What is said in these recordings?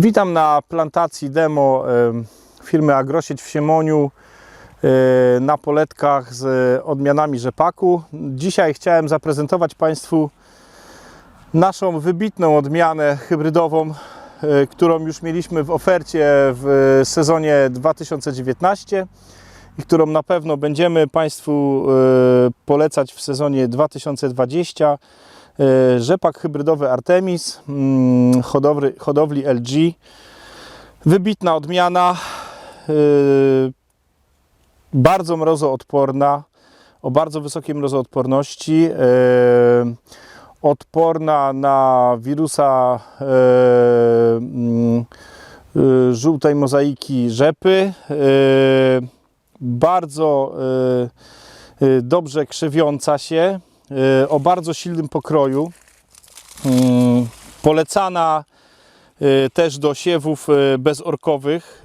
Witam na plantacji demo em, firmy Agrosieć w Siemoniu e, na poletkach z odmianami rzepaku. Dzisiaj chciałem zaprezentować Państwu naszą wybitną odmianę hybrydową, e, którą już mieliśmy w ofercie w sezonie 2019 i którą na pewno będziemy Państwu e, polecać w sezonie 2020. E, Rzepak hybrydowy Artemis, mm, hodowli, hodowli LG. Wybitna odmiana, e, bardzo mrozoodporna, o bardzo wysokiej mrozoodporności, odporna na wirusa mm, żółtej mozaiki rzepy, bardzo e, e, dobrze krzewiąca się, e, o bardzo silnym pokroju. Mm, Polecana też do siewów bezorkowych.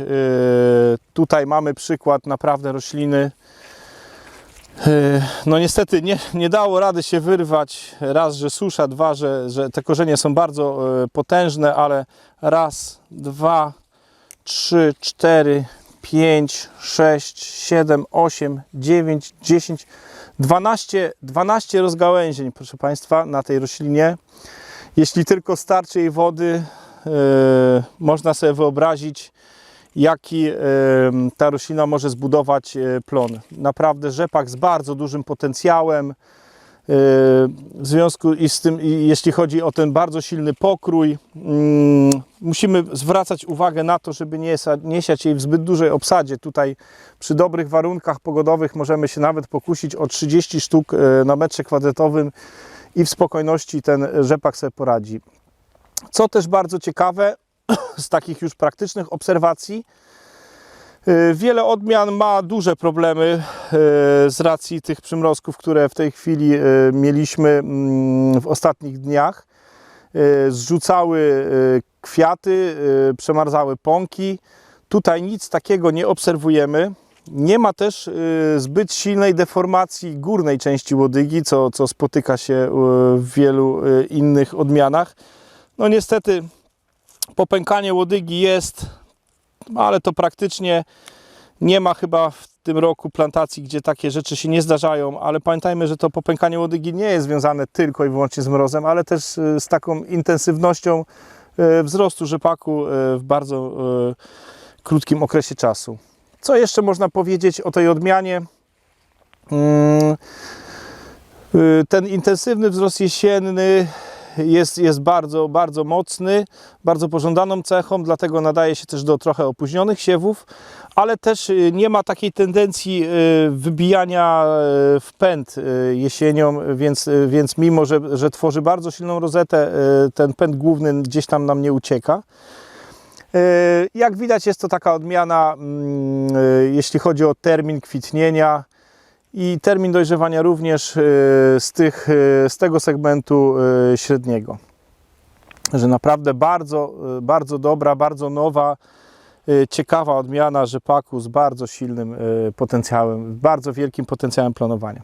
Tutaj mamy przykład naprawdę rośliny. No niestety nie, nie dało rady się wyrwać. Raz, że susza, dwa, że, że te korzenie są bardzo potężne, ale raz, dwa, trzy, cztery, pięć, sześć, siedem, osiem, dziewięć, dziesięć, 12, 12 rozgałęzień, proszę Państwa, na tej roślinie. Jeśli tylko starczy jej wody, e, można sobie wyobrazić, jaki e, ta roślina może zbudować e, plon. Naprawdę rzepak z bardzo dużym potencjałem. W związku i z tym, jeśli chodzi o ten bardzo silny pokrój, mm, musimy zwracać uwagę na to, żeby nie, nie siać jej w zbyt dużej obsadzie. Tutaj przy dobrych warunkach pogodowych możemy się nawet pokusić o 30 sztuk e, na metrze kwadratowym i w spokojności ten rzepak sobie poradzi. Co też bardzo ciekawe, z takich już praktycznych obserwacji, wiele odmian ma duże problemy y, z racji tych przymrozków, które w tej chwili y, mieliśmy mm, w ostatnich dniach. Y, Zrzucały y, kwiaty, y, przemarzały pąki. Tutaj nic takiego nie obserwujemy. Nie ma też y, zbyt silnej deformacji górnej części łodygi, co, co spotyka się y, w wielu y, innych odmianach. No niestety popękanie łodygi jest, ale to praktycznie nie ma chyba w tym roku plantacji, gdzie takie rzeczy się nie zdarzają, ale pamiętajmy, że to popękanie łodygi nie jest związane tylko i wyłącznie z mrozem, ale też y, z taką intensywnością y, wzrostu rzepaku y, w bardzo krótkim okresie czasu. Co jeszcze można powiedzieć o tej odmianie? Mm, Ten intensywny wzrost jesienny jest, jest bardzo, bardzo mocny, bardzo pożądaną cechą, dlatego nadaje się też do trochę opóźnionych siewów, ale też y, nie ma takiej tendencji y, wybijania y, w pęd jesienią, więc, więc mimo, że, że tworzy bardzo silną rozetę, ten pęd główny gdzieś tam nam nie ucieka. Jak widać jest to taka odmiana, mm, jeśli chodzi o termin kwitnienia i termin dojrzewania również y, z, tych, y, z tego segmentu y, średniego. Że naprawdę bardzo, bardzo dobra, bardzo nowa, ciekawa odmiana rzepaku z bardzo silnym potencjałem, bardzo wielkim potencjałem planowania.